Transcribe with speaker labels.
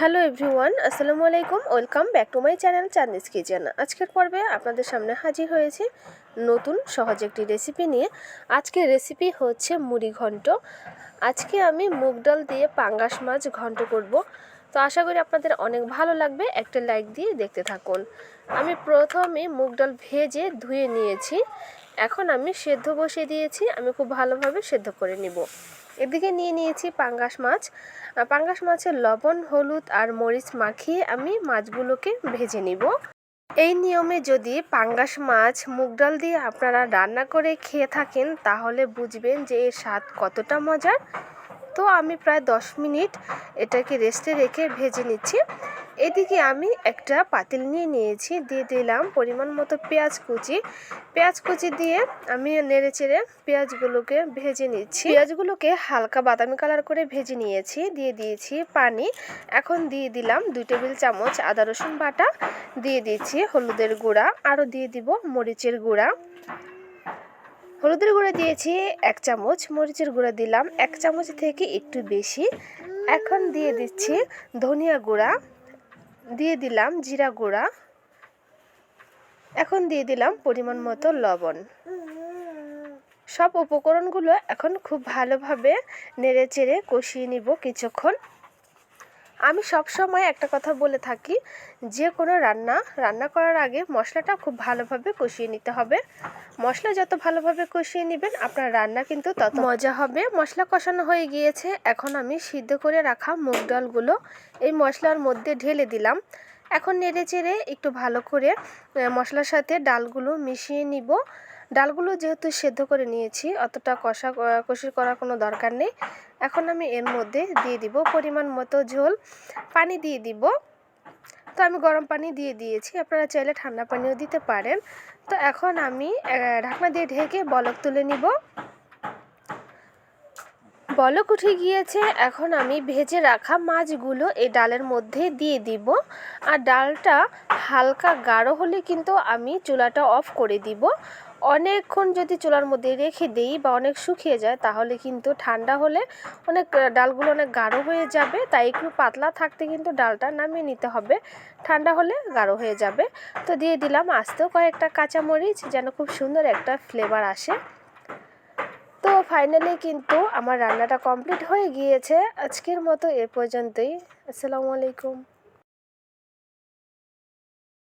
Speaker 1: Hello everyone আসসালামু আলাইকুম welcome back to my channel Chandi's kitchen আজকের পর্বে আপনাদের সামনে হাজির হয়েছি নতুন সহজ একটি রেসিপি নিয়ে। আজকের রেসিপি হচ্ছে মুড়ি ঘন্ট। আজকে আমি মুগ ডাল দিয়ে পাঙ্গাস মাছ ঘন্ট করব। তো আশা করি আপনাদের অনেক ভালো লাগবে। একটা লাইক দিয়ে দেখতে থাকুন। আমি প্রথমে মুগ ডাল ভেজে ধুয়ে নিয়েছি। এখন আমি সেদ্ধ বসিয়ে দিয়েছি। আমি খুব ভালোভাবে সেদ্ধ করে নিব। এদিকে নিয়ে নিয়েছি পাঙ্গাস মাছ। পাঙ্গাস মাছের লবণ, হলুদ আর মরিচ মাখিয়ে আমি মাছগুলোকে ভেজে নিব। এই নিয়মে যদি পাঙ্গাস মাছ মুগ ডাল দিয়ে আপনারা রান্না করে খেয়ে থাকেন, তাহলে বুঝবেন যে এর স্বাদ কতটা মজার। তো আমি প্রায় দশ মিনিট এটাকে রেস্টে রেখে ভেজে নিচ্ছি। এদিকে আমি একটা পাতিল নিয়ে নিয়েছি, দিয়ে দিলাম পরিমাণ মতো পেঁয়াজ কুচি। পেঁয়াজ কুচি দিয়ে আমি নেড়ে চেড়ে পেঁয়াজগুলোকে ভেজে নিচ্ছি। পেঁয়াজগুলোকে হালকা বাদামি কালার করে ভেজে নিয়েছি, দিয়ে দিয়েছি পানি। এখন দিয়ে দিলাম দুই টেবিল চামচ আদা রসুন বাটা, দিয়ে দিচ্ছি হলুদের গুঁড়া, আরও দিয়ে দিব মরিচের গুঁড়া। হলুদের গুঁড়া দিয়েছি এক চামচ, মরিচের গুঁড়া দিলাম এক চামচ থেকে একটু বেশি। এখন দিয়ে দিচ্ছি ধনিয়া গুঁড়া দিয়ে দিলাম জিরা গুঁড়া। এখন দিয়ে দিলাম পরিমাণ মতো লবণ। সব উপকরণগুলো এখন খুব ভালোভাবে নেড়ে চেড়ে কষিয়ে নিব কিছুক্ষণ। আমি সব সময় একটা কথা বলে থাকি, যে কোনো রান্না রান্না করার আগে মশলাটা খুব ভালোভাবে কষিয়ে নিতে হবে। মশলা যত ভালোভাবে কষিয়ে নেবেন, আপনার রান্না কিন্তু তত মজা হবে। মশলা কষানো হয়ে গিয়েছে, এখন আমি সিদ্ধ করে রাখা মুগ ডালগুলো এই মশলার মধ্যে ঢেলে দিলাম। এখন নেড়ে চেড়ে একটু ভালো করে মশলার সাথে ডালগুলো মিশিয়ে নিব। ডালগুলো যেহেতু সেদ্ধ করে নিয়েছি, অতটা কষা কষি করার কোনো দরকার নেই। এখন আমি এর মধ্যে দিয়ে দিব পরিমাণ মতো ঝোল। পানি দিয়ে দিব। তো আমি গরম পানি দিয়ে দিয়েছি। আপনারা চাইলে ঠান্ডা পানিও দিতে পারেন। তো এখন আমি ঢাকনা দিয়ে ঢেকে বলক তুলে নিব। বলক উঠে গিয়েছে। এখন আমি ভেজে রাখা মাছগুলো এই ডালের মধ্যে দিয়ে দিব। আর ডালটা হালকা গাঢ় হলে কিন্তু আমি চুলাটা অফ করে দিব। অনেকক্ষণ যদি চুলার মধ্যে রেখে দিই বা অনেক শুকিয়ে যায়, তাহলে কিন্তু ঠান্ডা হলে অনেক ডালগুলো অনেক গাঢ় হয়ে যাবে। তাই একটু পাতলা থাকতে কিন্তু ডালটা নামিয়ে নিতে হবে। ঠান্ডা হলে গাঢ় হয়ে যাবে। তো দিয়ে দিলাম আস্তেও কয়েকটা কাঁচামরিচ, যেন খুব সুন্দর একটা ফ্লেভার আসে। তো ফাইনালি কিন্তু আমার রান্নাটা কমপ্লিট হয়ে গিয়েছে। আজকের মতো এ পর্যন্তই। আসসালামু আলাইকুম।